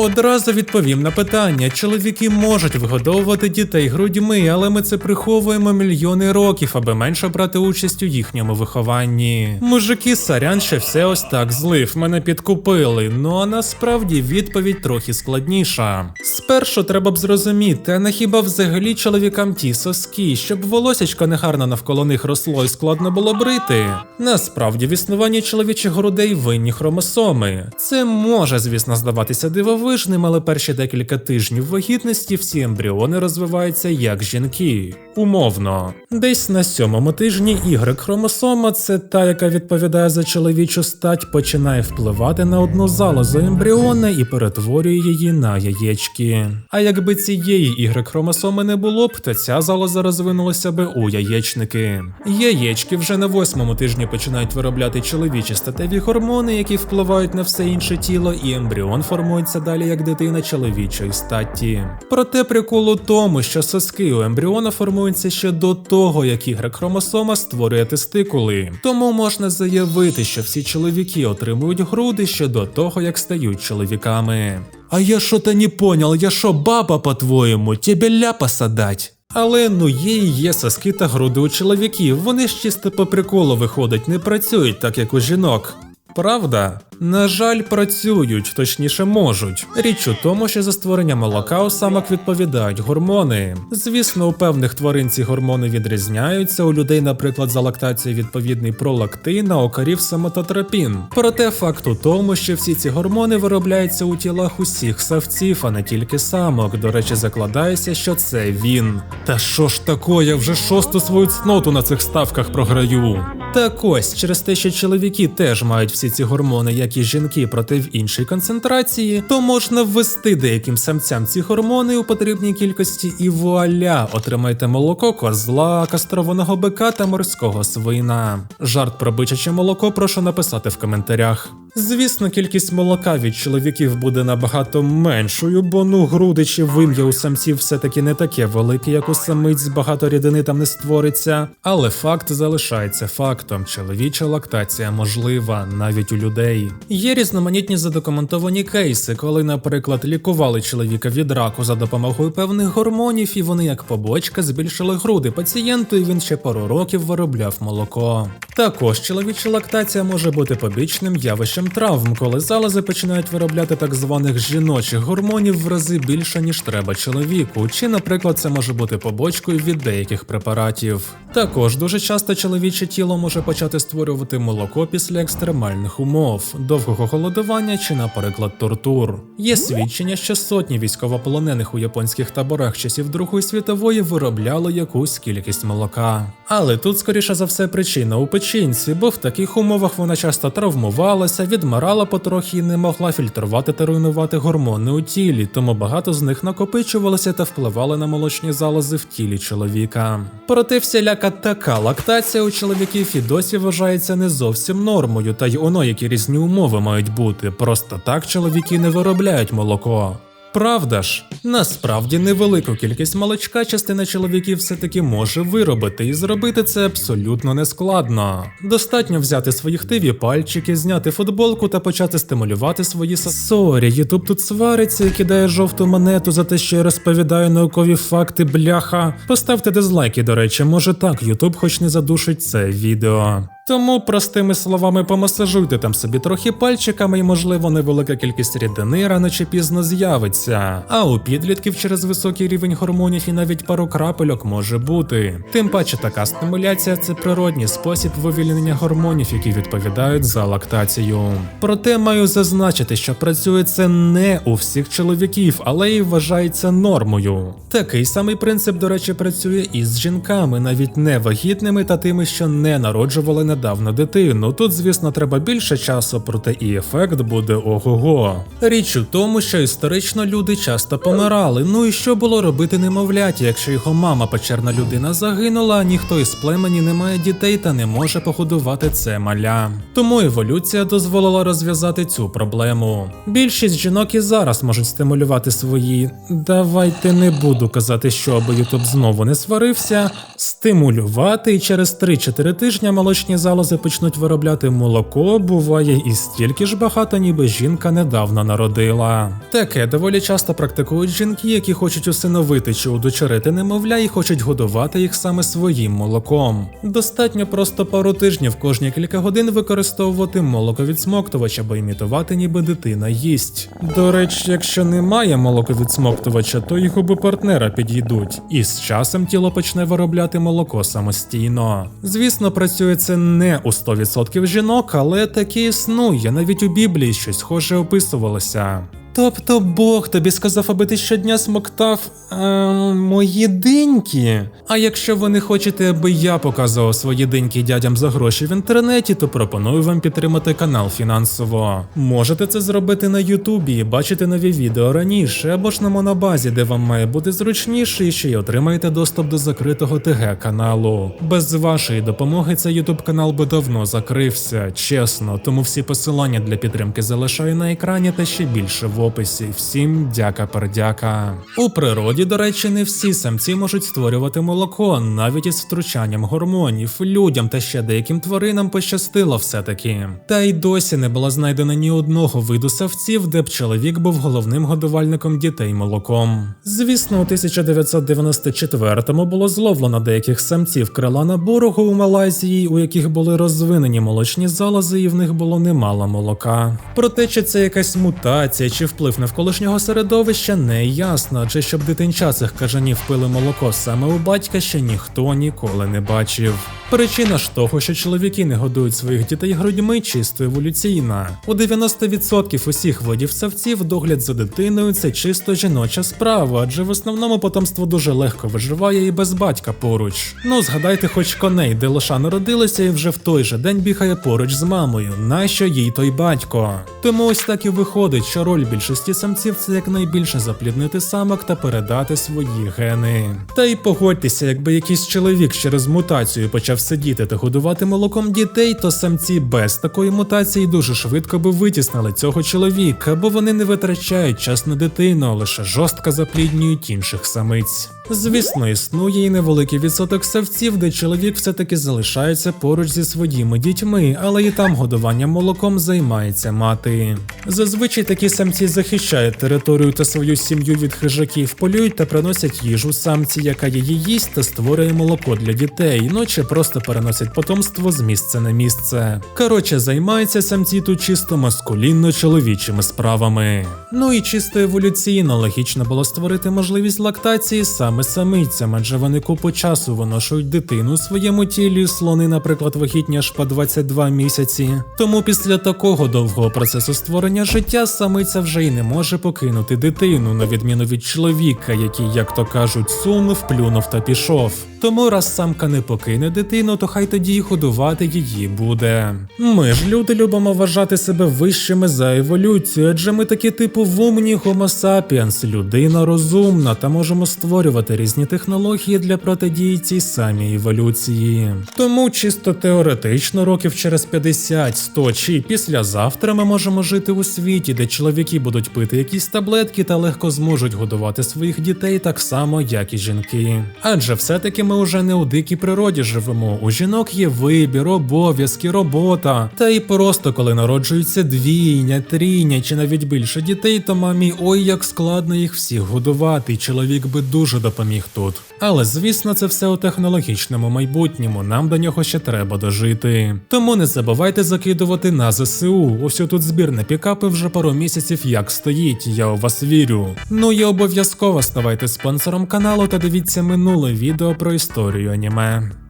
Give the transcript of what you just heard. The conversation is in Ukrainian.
Одразу відповім на питання: чоловіки можуть вигодовувати дітей грудьми, але ми це приховуємо мільйони років, аби менше брати участь у їхньому вихованні. Мужики, сорян, ще все ось так злив, мене підкупили. Ну а насправді відповідь трохи складніша. Спершу треба б зрозуміти, а не хіба взагалі чоловікам ті соски, щоб волосячко негарно навколо них росло і складно було брити. Насправді в існуванні чоловічих грудей винні хромосоми. Це може, звісно, здаватися дивовижним, але перші декілька тижнів вагітності всі ембріони розвиваються як жінки. Умовно. Десь на сьомому тижні Y хромосома, це та, яка відповідає за чоловічу стать, починає впливати на одну залозу ембріона і перетворює її на яєчки. А якби цієї Y хромосоми не було б, то ця залоза розвинулася би у яєчники. Яєчки вже на восьмому тижні починають виробляти чоловічі статеві гормони, які впливають на все інше тіло, і ембріон формується далі як дитина чоловічої статі. Проте прикол у тому, що соски у ембріона формуються ще до того, як Y хромосома створює тестикули. Тому можна заявити, що всі чоловіки отримують груди ще до того, як стають чоловіками. А я що то не понял, я що баба по-твоєму, тебе ляпа садать? Але ну є і є соски та груди у чоловіків, вони ж чисто по приколу виходить, не працюють так, як у жінок. Правда? На жаль, працюють, точніше можуть. Річ у тому, що за створення молока у самок відповідають гормони. Звісно, у певних тварин ці гормони відрізняються. У людей, наприклад, за лактацією відповідний пролактин, а у корів самототропін. Проте факт у тому, що всі ці гормони виробляються у тілах усіх савців, а не тільки самок. До речі, закладається, що це він. Та що ж тако, я вже шосту свою цноту на цих ставках програю. Так ось, через те, що чоловіки теж мають всі ці гормони, як і жінки, проте в іншій концентрації, то можна ввести деяким самцям ці гормони у потрібній кількості і вуаля, отримайте молоко козла, кастрованого бика та морського свина. Жарт про бичаче молоко прошу написати в коментарях. Звісно, кількість молока від чоловіків буде набагато меншою, бо ну груди чи вим'я у самців все-таки не таке велике, як у самиць, багато рідини там не створиться. Але факт залишається фактом: чоловіча лактація можлива навіть у людей. Є різноманітні задокументовані кейси, коли, наприклад, лікували чоловіка від раку за допомогою певних гормонів, і вони як побочка збільшили груди пацієнту, і він ще пару років виробляв молоко. Також чоловіча лактація може бути побічним явищем травм, коли залози починають виробляти так званих жіночих гормонів в рази більше, ніж треба чоловіку, чи, наприклад, це може бути побочкою від деяких препаратів. Також дуже часто чоловіче тіло може почати створювати молоко після екстремальних умов, довгого голодування чи, наприклад, тортур. Є свідчення, що сотні військовополонених у японських таборах часів Другої світової виробляли якусь кількість молока. Але тут, скоріше за все, причина у печінці, бо в таких умовах вона часто травмувалася, відмирала потрохи і не могла фільтрувати та руйнувати гормони у тілі, тому багато з них накопичувалися та впливали на молочні залози в тілі чоловіка. Проте всіляка така лактація у чоловіків і досі вважається не зовсім нормою, та й оно які різні умови мають бути. Просто так чоловіки не виробляють молоко. Правда ж, насправді невелику кількість молочка частина чоловіків все-таки може виробити, і зробити це абсолютно нескладно. Достатньо взяти свої хтиві пальчики, зняти футболку та почати стимулювати свої Сорі, Ютуб тут свариться і кидає жовту монету за те, що я розповідаю наукові факти, бляха. Поставте дизлайки, до речі, може так, Ютуб хоч не задушить це відео. Тому, простими словами, помасажуйте там собі трохи пальчиками, і, можливо, невелика кількість рідини рано чи пізно з'явиться. А у підлітків через високий рівень гормонів і навіть пару крапельок може бути. Тим паче, така стимуляція це природній спосіб вивільнення гормонів, які відповідають за лактацію. Проте маю зазначити, що працює це не у всіх чоловіків, але й вважається нормою. Такий самий принцип, до речі, працює і з жінками, навіть не вагітними та тими, що не народжували недавно дитину. Тут, звісно, треба більше часу, проте і ефект буде ого-го. Річ у тому, що історично люди часто помирали. Ну і що було робити немовляті, якщо його мама печерна людина загинула, ніхто із племені не має дітей та не може погодувати це маля. Тому еволюція дозволила розв'язати цю проблему. Більшість жінок і зараз можуть стимулювати свої. Давайте не буду казати, що аби Ютуб знову не сварився. Стимулювати і через 3-4 тижні молочні залози почнуть виробляти молоко, буває і стільки ж багато, ніби жінка недавно народила. Таке доволі часто практикують жінки, які хочуть усиновити чи удочерити немовля і хочуть годувати їх саме своїм молоком. Достатньо просто пару тижнів кожні кілька годин використовувати молоковідсмоктувач, аби імітувати, ніби дитина їсть. До речі, якщо немає молоковідсмоктувача, то й губи партнера підійдуть, і з часом тіло почне виробляти молоко самостійно. Звісно, працює це не у 100% жінок, але таке існує. Навіть у Біблії щось схоже описувалося. Тобто Бог тобі сказав, аби ти щодня смоктав е, мої диньки. А якщо ви не хочете, аби я показував свої диньки дядям за гроші в інтернеті, то пропоную вам підтримати канал фінансово. Можете це зробити на Ютубі і бачити нові відео раніше, або ж на монобазі, де вам має бути зручніше, і ще й отримаєте доступ до закритого ТГ каналу. Без вашої допомоги цей Ютуб канал би давно закрився, чесно, тому всі посилання для підтримки залишаю на екрані та ще більше в описі. Всім дяка пердяка. У природі, до речі, не всі самці можуть створювати молоко, навіть із втручанням гормонів. Людям та ще деяким тваринам пощастило все-таки. Та й досі не було знайдено ні одного виду савців, де б чоловік був головним годувальником дітей молоком. Звісно, у 1994-му було зловлено деяких самців крила на борогу у Малайзії, у яких були розвинені молочні залози, і в них було немало молока. Проте, чи це якась мутація, чи вплив навколишнього середовища, не ясно, чи щоб дитинча цих кажанів пили молоко саме у батька, ще ніхто ніколи не бачив. Причина ж того, що чоловіки не годують своїх дітей грудьми, чисто еволюційна. У 90% усіх видів савців догляд за дитиною це чисто жіноча справа, адже в основному потомство дуже легко виживає і без батька поруч. Ну згадайте, хоч коней, де лоша народилася, і вже в той же день бігає поруч з мамою. Нащо їй той батько? Тому ось так і виходить, що роль більшості самців це якнайбільше запліднити самок та передати свої гени. Та й погодьтеся, якби якийсь чоловік через мутацію почав сидіти та годувати молоком дітей, то самці без такої мутації дуже швидко би витіснили цього чоловіка, бо вони не витрачають час на дитину, а лише жорстко запліднюють інших самиць. Звісно, існує і невеликий відсоток савців, де чоловік все-таки залишається поруч зі своїми дітьми, але і там годуванням молоком займається мати. Зазвичай такі самці захищають територію та свою сім'ю від хижаків, полюють та приносять їжу самці, яка її їсть та створює молоко для дітей, ну чи просто переносять потомство з місця на місце. Коротше, займаються самці тут чисто маскулінно-чоловічими справами. Ну і чисто еволюційно логічно було створити можливість лактації саме самицям, адже вони купу часу виношують дитину у своєму тілі, слони, наприклад, вагітні аж по 22 місяці. Тому після такого довгого процесу створення життя самиця вже й не може покинути дитину, на відміну від чоловіка, який, як то кажуть, сунув, плюнув та пішов. Тому раз самка не покине дитину, то хай тоді й годувати її буде. Ми ж люди любимо вважати себе вищими за еволюцію, адже ми такі типу вумні Homo sapiens, людина розумна та можемо створювати різні технології для протидії цій самій еволюції. Тому чисто теоретично, років через 50, 100 чи післязавтра ми можемо жити у світі, де чоловіки будуть пити якісь таблетки та легко зможуть годувати своїх дітей так само, як і жінки. Адже все-таки ми уже не у дикій природі живемо. У жінок є вибір, обов'язки, робота. Та й просто коли народжуються двійня, трійня чи навіть більше дітей, то мамі ой як складно їх всіх годувати, чоловік би дуже допоміг тут. Але звісно, це все у технологічному майбутньому. Нам до нього ще треба дожити. Тому не забувайте закидувати на ЗСУ. Ось тут збір на пікапи вже пару місяців як стоїть. Я у вас вірю. Ну і обов'язково ставайте спонсором каналу та дивіться минуле відео про історію аніме.